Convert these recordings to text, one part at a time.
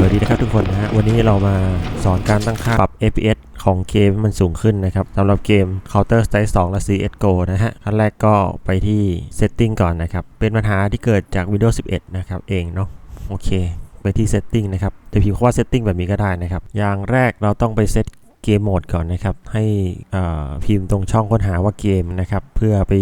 สวัสดีนะครับทุกคนนะฮะวันนี้เรามาสอนการตั้งค่าปรับ FPS ของเกมให้มันสูงขึ้นนะครับสำหรับเกม Counter Strike 2 และ CSGO นะฮะขั้นแรกก็ไปที่ Setting ก่อนนะครับ เป็นปัญหาที่เกิดจาก Windows 11 นะครับเองเนาะโอเค ไปที่ Setting นะครับจะพิมพ์คำว่า Setting แบบนี้ก็ได้นะครับ อย่างแรกเราต้องไปเซต เกมโหมดก่อนนะครับ ให้พิมพ์ตรงช่องค้นหาว่าเกมนะครับ เพื่อไป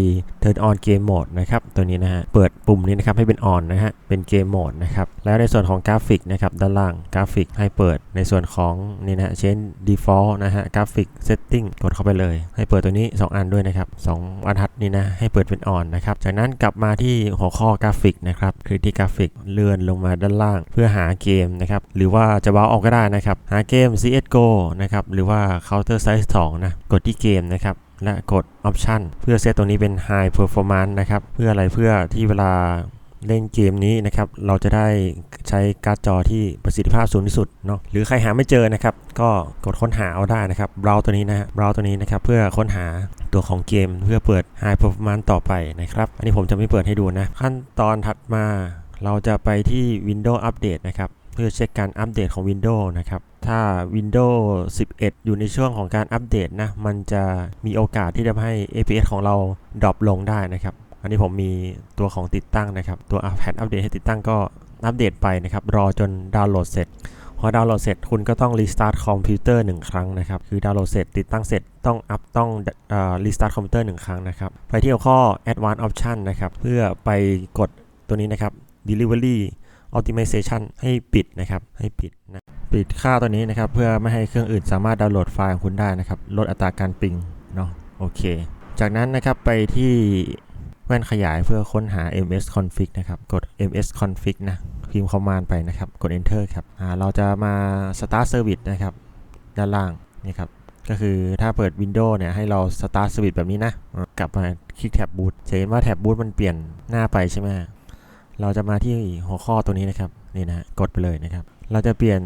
turn on game mode นะครับ ตัวนี้นะฮะ เปิดปุ่มนี้นะครับให้เป็น on นะฮะ เป็นเกมโหมดนะครับ แล้วในส่วนของกราฟิกนะครับ ด้านล่างกราฟิกให้เปิดในส่วนของนี่นะฮะ change default นะฮะ กราฟิก setting กดเข้าไปเลย ให้เปิดตัวนี้ 2 อันด้วยนะครับ2บรรทัดนี้นะ ให้เปิดเป็น on นะครับ จากนั้นกลับมาที่หัวข้อกราฟิกนะครับคลิกที่กราฟิกเลื่อนลงมาด้านล่าง เพื่อหาเกมนะครับ หรือว่าจะเบราออกก็ได้นะครับ หาเกม CSGO นะครับ หรือว่าา counter Strike 2 นะ กดที่เกมนะครับ และกด Option เพื่อเซตตรงนี้เป็น High Performance นะครับ เพื่ออะไรเพื่อที่เวลาเล่นเกมนี้นะครับ เราจะได้ใช้การ์ดจอที่ประสิทธิภาพสูงที่สุดเนาะ หรือใครหาไม่เจอนะครับ ก็กดค้นหาเอาได้นะครับ เบราว์ตัวนี้นะฮะ เบราว์ตัวนี้นะครับ เพื่อค้นหาตัวของเกม เพื่อเปิด High Performance ต่อไปนะครับ อันนี้ผมจะไม่เปิดให้ดูนะ ขั้นตอนถัดมา เราจะไปที่ Windows Update นะครับ เพื่อเช็คการอัปเดตของ Windows นะครับ ถ้า Windows 11 อยู่ในช่วงของการอัปเดตนะ มันจะมีโอกาสที่จะให้ APS ของเราดรอปลงได้นะครับ อันนี้ผมมีตัวของติดตั้งนะครับ ตัวแผ่นอัปเดตให้ติดตั้งก็อัปเดตไปนะครับ รอจนดาวน์โหลดเสร็จ พอดาวน์โหลดเสร็จคุณก็ต้องรีสตาร์ทคอมพิวเตอร์หนึ่งครั้งนะครับ คือดาวน์โหลดเสร็จติดตั้งเสร็จต้องอัพต้องรีสตาร์ทคอมพิวเตอร์หนึ่งครั้งนะครับ ไปที่หัวข้อ Advanced Option นะครับ เพื่อไปกดตัวนี้นะครับ Delivery Optimization ให้ปิดนะครับ ให้ปิดนะ ปิดค่าตัวนี้นะครับ เพื่อไม่ให้เครื่องอื่นสามารถดาวน์โหลดไฟล์ของคุณได้นะครับ ลดอัตราการปิงเนาะโอเค จากนั้นนะครับไปที่แว่นขยายเพื่อค้นหา ms config นะครับ กด ms config นะ พิมพ์ command ไปนะครับ กด enter ครับเราจะมา start service นะครับ ด้านล่างนี่ครับ ก็คือถ้าเปิด Windows เนี่ย ให้เรา start service แบบนี้นะ กลับมาคลิกแท็บ boot จะเห็นว่าแท็บ boot มันเปลี่ยนหน้าไปใช่ไหมเราจะมาที่หัวข้อตัวนี้นะครับ นี่นะ กดไปเลยนะครับ เราจะเปลี่ยน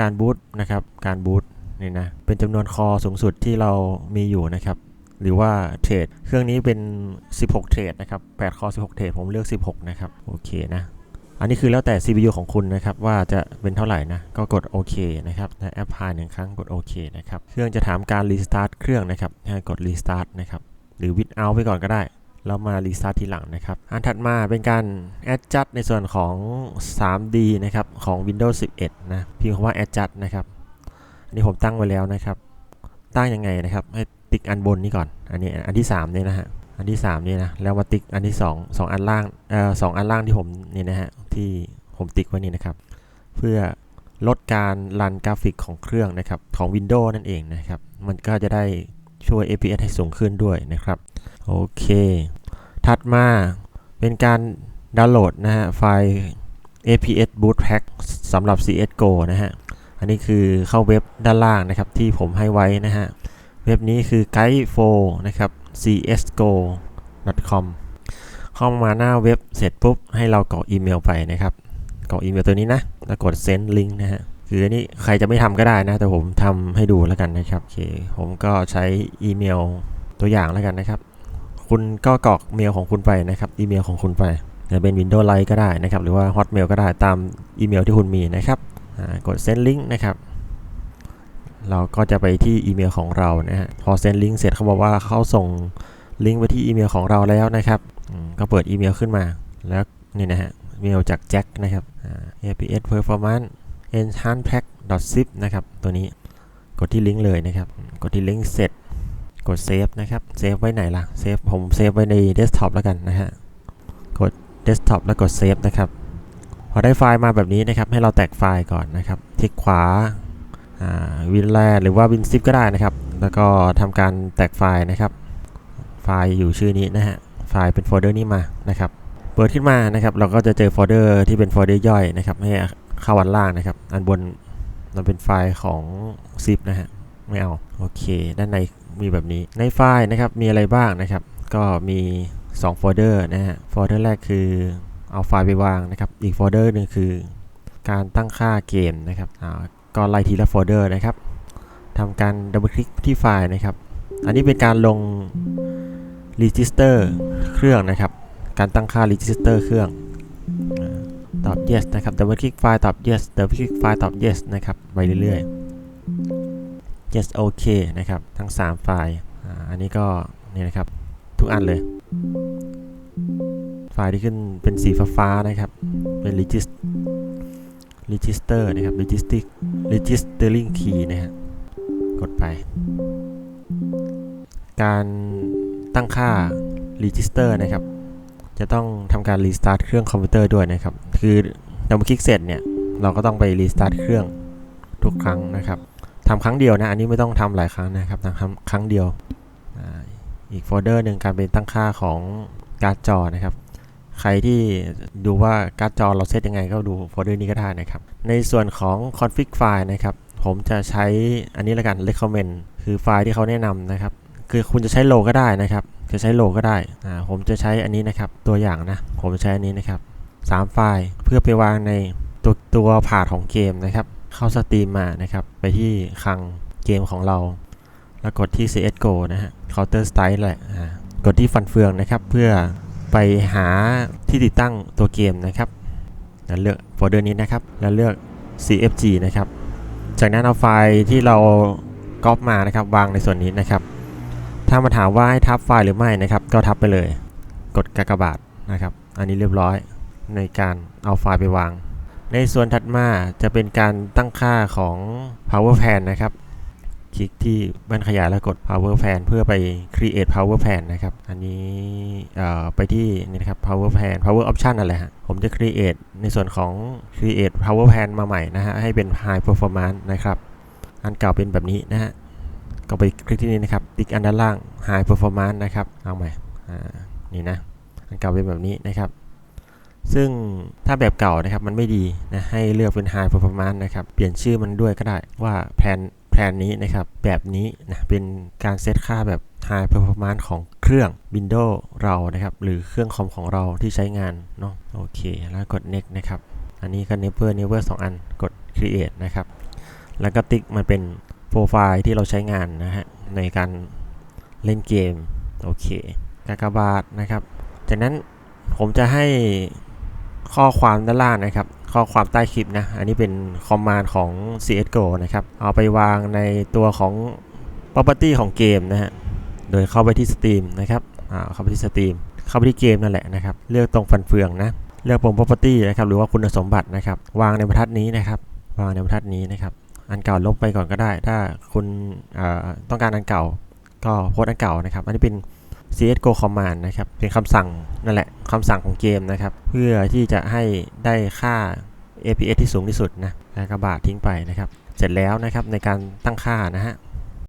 การบูตนะครับ การบูตนี่นะ เป็นจำนวนคอสูงสุดที่เรามีอยู่นะครับ หรือว่าเทรด เครื่องนี้เป็น 16 เทรดนะครับ 8 คอ 16 เทรด ผมเลือก 16 นะครับ โอเคนะ อันนี้คือแล้วแต่ CPU ของคุณนะครับ ว่าจะเป็นเท่าไหร่นะ ก็กดโอเคนะครับและแอปพลายหนึ่งครั้งกดโอเคนะครับ เครื่องจะถามการรีสตาร์ทเครื่องนะครับ ให้กดรีสตาร์ทนะครับ หรือวิดเอาไปก่อนก็ได้ แล้วมารีสตาร์ททีหลังนะครับ อันถัดมาเป็นการ adjust ในส่วนของ 3D นะครับของ Windows 11 นะพิมพ์คำว่า adjust นะครับ อันนี้ผมตั้งไว้แล้วนะครับ ตั้งยังไงนะครับ ให้ติ๊กอันบนนี้ก่อน อันนี้อันที่3เนี่ยนะฮะ อันที่3นี่นะ แล้วมาติ๊กอันที่ 2 2 อันล่าง เอ่อสองอันล่างที่ผมนี่นะฮะ ที่ผมติ๊กไว้นี่นะครับ เพื่อลดการรันกราฟิกของเครื่องนะครับของ Windows นั่นเองนะครับ มันก็จะได้ ช่วย APS ให้สูงขึ้นด้วยนะครับ โอเค ถัดมาเป็นการดาวน์โหลดนะฮะไฟล์ APS Boot Pack สำหรับ CSGO นะฮะ อันนี้คือเข้าเว็บด้านล่างนะครับที่ผมให้ไว้นะฮะ เว็บนี้คือ guide4 นะครับ csgo.com เข้ามาหน้าเว็บเสร็จปุ๊บ ให้เรากรอกอีเมลไปนะครับกรอกอีเมลตัวนี้นะ แล้วกด send link นะฮะ คืออันนี้ใครจะไม่ทำก็ได้นะ แต่ผมทำให้ดูแล้วกันนะครับโอเคผมก็ใช้อีเมลตัวอย่างแล้วกันนะครับ คุณก็กรอกเมลของคุณไปนะครับอีเมลของคุณไปจะเป็น Windows Live ก็ได้นะครับ หรือว่า Hotmail ก็ได้ตามอีเมลที่คุณมีนะครับกด send link นะครับ เราก็จะไปที่อีเมลของเรานะฮะพอ send link เสร็จเขาบอกว่าเขาส่งลิงก์ไปที่อีเมลของเราแล้วนะครับก็เปิดอีเมลขึ้นมาแล้วนี่นะฮะเมลจากแจ็คนะครับ APS Performance Enhance Pack zip นะครับ ตัวนี้กดที่ลิงก์เลยนะครับ กดที่ลิงก์เสร็จ กดเซฟนะครับ เซฟไว้ไหนล่ะ เซฟผมเซฟไว้ในเดสก์ท็อปแล้วกันนะฮะ กดเดสก์ท็อปแล้วกดเซฟนะครับ พอได้ไฟล์มาแบบนี้นะครับ ให้เราแตกไฟล์ก่อนนะครับ คลิกขวาวินแลหรือว่าวินซิปก็ได้นะครับ แล้วก็ทำการแตกไฟล์นะครับ ไฟล์อยู่ชื่อนี้นะฮะ ไฟล์เป็นโฟลเดอร์นี้มานะครับ เปิดขึ้นมานะครับ เราก็จะเจอโฟลเดอร์ที่เป็นโฟลเดอร์ย่อยนะครับ ให้ เข้าอันล่างนะครับ อันบนมันเป็นไฟล์ของซิปนะฮะ ไม่เอา โอเค ด้านในมีแบบนี้ ในไฟล์นะครับ มีอะไรบ้างนะครับ ก็มี2โฟลเดอร์นะฮะ โฟลเดอร์แรกคือเอาไฟล์ไปวางนะครับ อีกโฟลเดอร์หนึ่งคือการตั้งค่าเกมนะครับอ่าก็ไล่ทีละโฟลเดอร์นะครับทำการดับเบิลคลิกที่ไฟล์นะครับ อันนี้เป็นการลงรีจิสเตอร์เครื่องนะครับ การตั้งค่ารีจิสเตอร์เครื่อง ตอบ yes นะครับ double click ไฟล์ตอบ yes double click ไฟล์ตอบ yes นะครับ ไปเรื่อยๆ yes OK นะครับ ทั้ง 3 ไฟล์ อันนี้ก็นี่นะครับ ทุกอันเลย ไฟล์ที่ขึ้นเป็นสีฟ้าๆนะครับ เป็น regist register นะครับ registic registering key นะฮะกดไป การตั้งค่า register นะครับ จะต้องทำการ restart เครื่องคอมพิวเตอร์ด้วยนะครับ คือเราคลิกเสร็จเนี่ยเราก็ต้องไป restart เครื่องทุกครั้งนะครับทำครั้งเดียวนะ อันนี้ไม่ต้องทำหลายครั้งนะครับทำครั้งเดียว อีกโฟลเดอร์หนึ่งการเป็นตั้งค่าของการ์ดจอนะครับ ใครที่ดูว่าการ์ดจอเราเซตยังไงก็ดูโฟลเดอร์นี้ก็ได้นะครับ ในส่วนของ config file นะครับ ผมจะใช้อันนี้ละกัน recommend คือไฟล์ที่เขาแนะนำนะครับ คือคุณจะใช้โลก็ได้นะครับ จะใช้โลก็ได้อ่าผมจะใช้อันนี้นะครับตัวอย่างนะ ผมใช้อันนี้นะครับสามไฟล์เพื่อไปวางในตัวตัวผาดของเกมนะครับ เข้าสตรีมมานะครับ ไปที่คลังเกมของเรา แล้วกดที่ CSGO นะฮะ Counter Strike แหละกดที่ฟันเฟืองนะครับ เพื่อไปหาที่ติดตั้งตัวเกมนะครับแล้วเลือกโฟลเดอร์นี้นะครับ แล้วเลือก CFG นะครับ จากนั้นเอาไฟล์ที่เราก๊อปมานะครับ วางในส่วนนี้นะครับ ถ้ามาถามว่าให้ทับไฟล์หรือไม่นะครับ ก็ทับไปเลย กดกากบาทนะครับ อันนี้เรียบร้อยในการเอาไฟล์ไปวาง ในส่วนถัดมาจะเป็นการตั้งค่าของ power pan นะครับ คลิกที่แว่นขยายแล้วกด power pan เพื่อไป create power pan นะครับ อันนี้ไปที่นี่นะครับ power pan power option นั่นแหละฮะผมจะ create ในส่วนของ create power pan มาใหม่นะฮะ ให้เป็น high performance นะครับ อันเก่าเป็นแบบนี้นะฮะ ก็ไปคลิกที่นี่นะครับ ติ๊กอันด้านล่าง High Performance นะครับ เอาใหม่อ่านี่นะ อันเก่าเป็นแบบนี้นะครับ ซึ่งถ้าแบบเก่านะครับมันไม่ดีนะ ให้เลือกเป็น High Performance นะครับ เปลี่ยนชื่อมันด้วยก็ได้ว่าแผนแผนนี้นะครับ แบบนี้นะเป็นการเซตค่าแบบ High Performance ของเครื่อง Windows เรานะครับ หรือเครื่องคอมของเราที่ใช้งานเนาะ โอเค แล้วกด next นะครับ อันนี้ก็ never never 2 อัน กด create นะครับ แล้วก็ติ๊กมันเป็น โปรไฟล์ที่เราใช้งานนะฮะในการเล่นเกม โอเคกากบาทนะครับ จากนั้นผมจะให้ข้อความด้านล่างนะครับ ข้อความใต้คลิปนะ อันนี้เป็นคอมมานด์ของ CSGO นะครับ เอาไปวางในตัวของ property ของเกมนะฮะ โดยเข้าไปที่ Steam นะครับอ่าเข้าไปที่ Steam เข้าไปที่เกมนั่นแหละนะครับ เลือกตรงฟันเฟืองนะ เลือกปุ่ม property นะครับ หรือว่าคุณสมบัตินะครับ วางในบรรทัดนี้นะครับ วางในบรรทัดนี้นะครับ อันเก่าลบไปก่อนก็ได้ ถ้าคุณต้องการอันเก่าก็โพสต์อันเก่านะครับ อันนี้เป็น CSGO command นะครับ เป็นคำสั่งนั่นแหละคำสั่งของเกมนะครับ เพื่อที่จะให้ได้ค่า APS ที่สูงที่สุดนะแล้วก็บาททิ้งไปนะครับ เสร็จแล้วนะครับในการตั้งค่านะฮะ